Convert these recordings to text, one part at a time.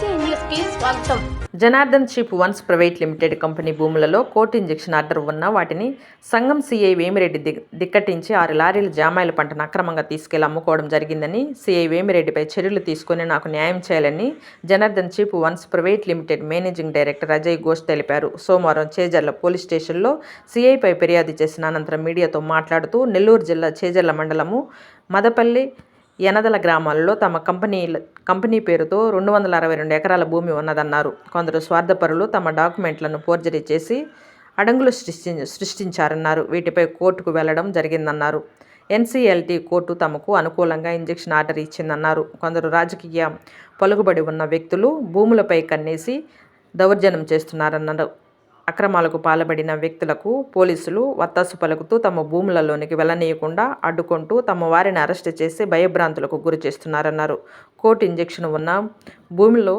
స్వాగతం. Janardhan chip ones private limited company భూములలో court injection order ఉన్న వాటిని సంఘం సీఐ వేమిరెడ్డి దిగ్ దిక్కటించి ఆరు లారీల జామాయిల పంటను అక్రమంగా తీసుకెళ్ళి అమ్ముకోవడం జరిగిందని సీఐ వేమిరెడ్డిపై చర్యలు తీసుకుని నాకు న్యాయం చేయాలని Janardhan chip ones private limited managing director Ajay Ghosh తెలిపారు. సోమవారం చేజర్ల పోలీస్ స్టేషన్లో సీఐపై ఫిర్యాదు చేసిన అనంతరం మీడియాతో మాట్లాడుతూ నెల్లూరు జిల్లా చేజర్ల మండలము మదపల్లి యనదల గ్రామాల్లో తమ కంపెనీ కంపెనీ పేరుతో రెండు వందల అరవై రెండు ఎకరాల భూమి ఉన్నదన్నారు. కొందరు స్వార్థపరులు తమ డాక్యుమెంట్లను ఫోర్జరీ చేసి అడంగులు సృష్టి సృష్టించారన్నారు. వీటిపై కోర్టుకు వెళ్ళడం జరిగిందన్నారు. ఎన్సీఎల్టీ కోర్టు తమకు అనుకూలంగా ఇంజెక్షన్ ఆర్డర్ ఇచ్చిందన్నారు. కొందరు రాజకీయ పలుకుబడి ఉన్న వ్యక్తులు భూములపై కన్నేసి దౌర్జన్యం చేస్తున్నారన్నారు. అక్రమాలకు పాల్పడిన వ్యక్తులకు పోలీసులు వత్తాసు పలుకుతూ తమ భూములలోనికి వెళ్ళనీయకుండా అడ్డుకుంటూ తమ వారిని అరెస్ట్ చేసి భయభ్రాంతులకు గురి చేస్తున్నారన్నారు. కోర్టు ఇంజెక్షన్ ఉన్న భూమిలో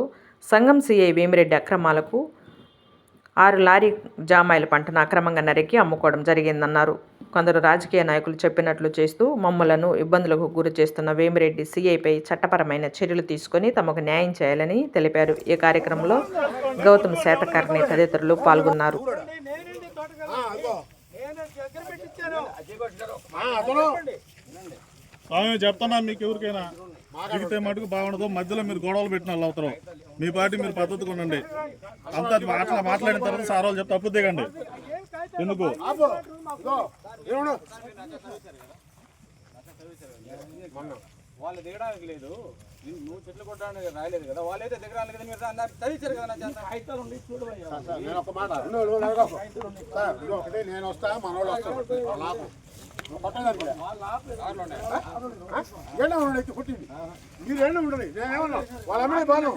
సంఘం సీఐ వేమిరెడ్డి అక్రమాలకు ఆరు లారీ జామాయిల పంటను అక్రమంగా నరికి అమ్ముకోవడం జరిగిందన్నారు. కొందరు రాజకీయ నాయకులు చెప్పినట్లు చేస్తూ మమ్మలను ఇబ్బందులకు గురి చేస్తున్న వేమిరెడ్డి సీఐపై చట్టపరమైన చర్యలు తీసుకొని తమకు న్యాయం చేయాలని తెలిపారు. ఈ కార్యక్రమంలో గౌతమ్ శాతకర్ణి తదితరులు పాల్గొన్నారు. స్వామి చెప్తున్నా మీకు ఎవరికైనా. దిగితే మటుకు బాగుండదు. మధ్యలో మీరు గొడవలు పెట్టిన వాళ్ళు అవుతారు. మీ పార్టీ మీరు పద్ధతిగా ఉండండి. అంతా మాట్లా మాట్లాడిన తర్వాత సార్ వాళ్ళు చెప్తే తప్పు దిగండి ఎందుకు? వాళ్ళు దిగడానికి లేదు నువ్వు చెట్లు కొట్టడానికి రాయలేదు కదా వాళ్ళైతే దిగడానికి కదా మీరు దాన్ని తవ్వించారు కదా కాగితాలు ఉండి నేను ఒక మాట ఒకటి నేను వస్తా మనోళ్ళు వస్తారు. నాకు పట్టడానికి ఉండండి పుట్టింది మీరు ఎండ ఉండదు నేనేమన్నా వాళ్ళ అమ్మాయి బాను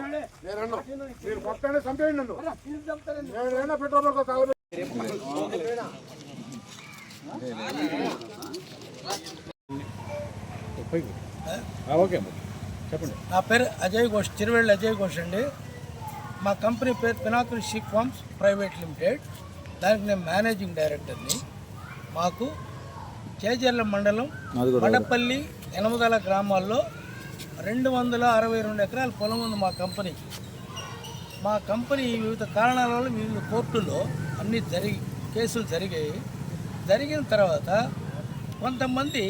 నేను అన్నా మీరు కొట్టండి చంపేయండి నన్ను నేను ఎండ పెట్రోల్ ఒక కావాలి ఓకే చెప్పండి నా పేరు అజయ్ ఘోష్ చిరువెళ్ళి అజయ్ ఘోష్ అండి. మా కంపెనీ పేరు pinnacle chic farms private limited. దానికి నేను మేనేజింగ్ డైరెక్టర్ని. మాకు చేజర్ల మండలం వడపల్లి ఎనమదల గ్రామాల్లో రెండు వందల అరవై రెండు ఎకరాల పొలం ఉంది మా కంపెనీకి మా కంపెనీ వివిధ కారణాల వల్ల వివిధ కోర్టుల్లో అన్ని జరిగి కేసులు జరిగాయి. జరిగిన తర్వాత కొంతమంది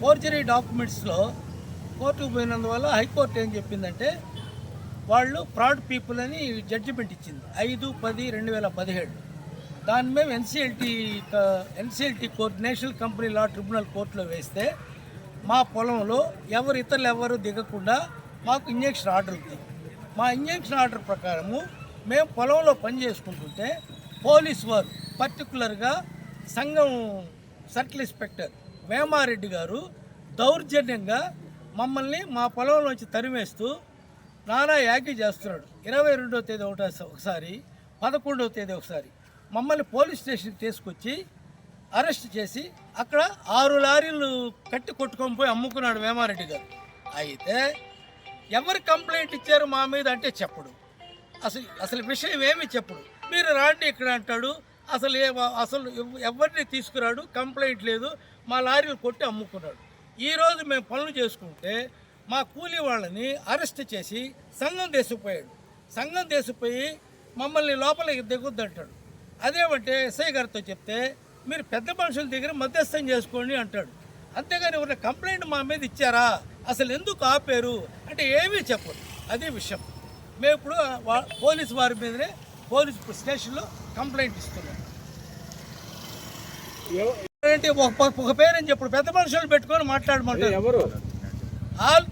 ఫోర్జరీ డాక్యుమెంట్స్లో కోర్టుకు పోయినందువల్ల హైకోర్టు ఏం చెప్పిందంటే వాళ్ళు ఫ్రాడ్ పీపుల్ అని జడ్జిమెంట్ ఇచ్చింది. ఐదు పది రెండు వేల పదిహేడు. దాని మేము NCLT NCLT court national company law tribunal కోర్టులో వేస్తే మా పొలంలో ఎవరు ఇతరులు ఎవరు దిగకుండా మాకు ఇంజెక్షన్ ఆర్డర్ ఉంది. మా ఇంజెక్షన్ ఆర్డర్ ప్రకారము మేము పొలంలో పని చేసుకుంటుంటే పోలీస్ వారు పర్టికులర్గా సంఘం సర్కిల్ ఇన్స్పెక్టర్ వేమారెడ్డి గారు దౌర్జన్యంగా మమ్మల్ని మా పొలంలోంచి తరిమేస్తూ నానా యాగి చేస్తున్నాడు. ఇరవై రెండవ తేదీ ఒకటో ఒకసారి పదకొండవ తేదీ ఒకసారి. మమ్మల్ని పోలీస్ స్టేషన్కి తీసుకొచ్చి అరెస్ట్ చేసి అక్కడ ఆరు లారీలు కట్టి కొట్టుకొని పోయి అమ్ముకున్నాడు వేమారెడ్డి గారు. అయితే ఎవరు కంప్లైంట్ ఇచ్చారు మా మీద అంటే చెప్పడు. అసలు అసలు విషయం ఏమి చెప్పడు. మీరు రాండి ఇక్కడ అంటాడు. అసలు ఏ అసలు ఎవరిని తీసుకురాడు? కంప్లైంట్ లేదు. మా లారీలు కొట్టి అమ్ముకున్నాడు. ఈరోజు మేము పనులు చేసుకుంటే మా కూలీ వాళ్ళని అరెస్ట్ చేసి సంఘం దేశపోయాడు. సంఘం దేశపోయి మమ్మల్ని లోపలికి దిగుద్దంటాడు. అదేమంటే ఎస్ఐ గారితో చెప్తే మీరు పెద్ద మనుషుల దగ్గర మధ్యస్థం చేసుకోండి అంటాడు. అంతేగాని ఎవరైనా కంప్లైంట్ మా మీద ఇచ్చారా? అసలు ఎందుకు ఆపారు? అంటే ఏమీ చెప్పరు. అదే విషయం. మేము ఇప్పుడు పోలీస్ వారి మీదనే పోలీస్ స్టేషన్లో కంప్లైంట్ ఇస్తున్నాం. ఏంటి ఒక ప- ఒక పేరని చెప్పు పెద్ద మనుషులు పెట్టుకొని మాట్లాడమంటారు ఎవరు?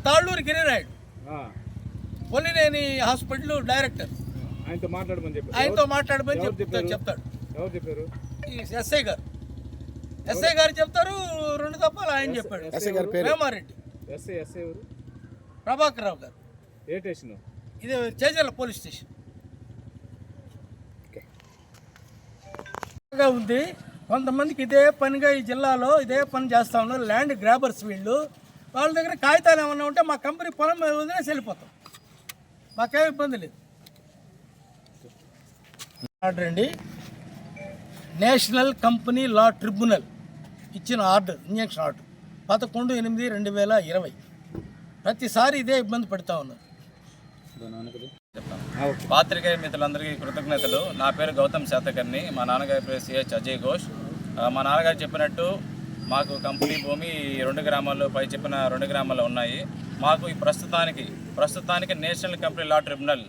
Talluru Giri Naidu. Polineni hospital director. ఆయనతో మాట్లాడమని చెప్పి ఆయనతో మాట్లాడమని చెప్పారు? చెప్తాడు. ఎవరు చెప్పారు? ఈ ఎస్ఐ గారు. ఎస్ఐ గారు చెప్తారు రెండు తప్పాలు ఆయన చెప్పాడు. వేమారెడ్డి ఎస్ఐ ఎస్ఐ ఎవరు? ప్రభాకర్ రావు గారు. ఏ స్టేషన్? ఇది చేజర్ల పోలీస్ స్టేషన్. గా ఉంది. కొంతమందికి ఇదే పనిగా ఈ జిల్లాలో ఇదే పని చేస్తా ఉన్నారు. ల్యాండ్ గ్రాబర్స్ వీళ్ళు. వాళ్ళ దగ్గర కాగితాలు ఏమన్నా ఉంటే మా కంపెనీ పొలం మీద వదిలేసి వెళ్ళిపోతాం. మాకేం ఇబ్బంది లేదు. ఆర్డర్ అండి. నేషనల్ కంపెనీ లా ట్రిబ్యునల్ ఇచ్చిన ఆర్డర్ ఇంజక్షన్ ఆర్డర్ పదకొండు ఎనిమిది రెండు వేల ఇరవై. ప్రతిసారి ఇదే ఇబ్బంది పెడతా ఉన్నారు పాత్రికేయ మిత్రులందరికీ కృతజ్ఞతలు. నా పేరు గౌతమ్ శాతకర్ణి. మా నాన్నగారి పేరు సిహెచ్ అజయ్ ఘోష్. మా నాన్నగారు చెప్పినట్టు మాకు కంపెనీ భూమి రెండు గ్రామాల్లో పై చెప్పిన రెండు గ్రామాల్లో ఉన్నాయి. మాకు ఈ ప్రస్తుతానికి ప్రస్తుతానికి నేషనల్ కంపెనీ లా ట్రిబ్యునల్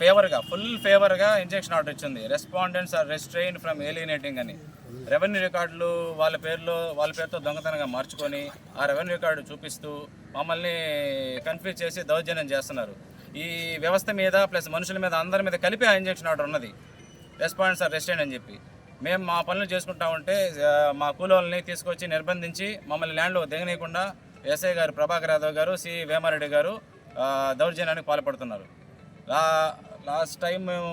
ఫేవర్గా ఫుల్ ఫేవర్గా ఇంజెక్షన్ ఆర్డర్ ఇచ్చింది. Respondents are restrain from alienating అని. రెవెన్యూ రికార్డులు వాళ్ళ పేర్లో వాళ్ళ పేరుతో దొంగతనంగా మార్చుకొని ఆ రెవెన్యూ రికార్డు చూపిస్తూ మమ్మల్ని కన్ఫ్యూజ్ చేసి దౌర్జన్యం చేస్తున్నారు. ఈ వ్యవస్థ మీద ప్లస్ మనుషుల మీద అందరి మీద కలిపి ఆ ఇంజెక్షన్ ఆర్డర్ ఉన్నది. రెస్పాండెంట్స్ ఆర్ రెస్ట్రెయిన్ అని చెప్పి. మేము మా పనులు చేసుకుంటా ఉంటే మా కూలోళ్ళని తీసుకొచ్చి నిర్బంధించి మమ్మల్ని ల్యాండ్లో దిగనీయకుండా ఎస్ఐ గారు ప్రభాకర్ యాదవ్ గారు సి. వేమారెడ్డి గారు దౌర్జన్యానికి పాల్పడుతున్నారు. లాస్ట్ టైం మేము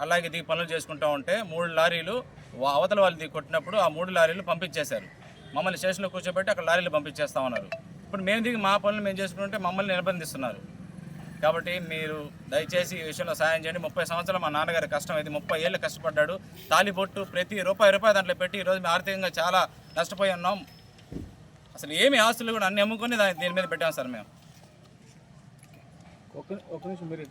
అలాగే దిగి పనులు చేసుకుంటా ఉంటే మూడు లారీలు వా- అవతల వాళ్ళు దిగి కొట్టినప్పుడు ఆ మూడు లారీలు పంపించేశారు. మమ్మల్ని స్టేషన్లో కూర్చోబెట్టి అక్కడ లారీలు పంపించేస్తా ఉన్నారు ఇప్పుడు మేము దిగి మా పనులు మేము చేసుకుంటే మమ్మల్ని నిర్బంధిస్తున్నారు కాబట్టి మీరు దయచేసి ఈ విషయంలో సాయం చేయండి. ముప్పై సంవత్సరాలు మా నాన్నగారి కష్టం. ఇది ముప్పై ఏళ్ళు కష్టపడ్డాడు. తాలిబొట్టు ప్రతి రూపాయి రూపాయి దాంట్లో పెట్టి ఈరోజు మేము ఆర్థికంగా చాలా నష్టపోయి ఉన్నాం. అసలు ఏమి ఆస్తులు కూడా అన్ని అమ్ముకొని దాని దీని మీద పెట్టాం సార్ మేము. ఒక నిమిషం మీరు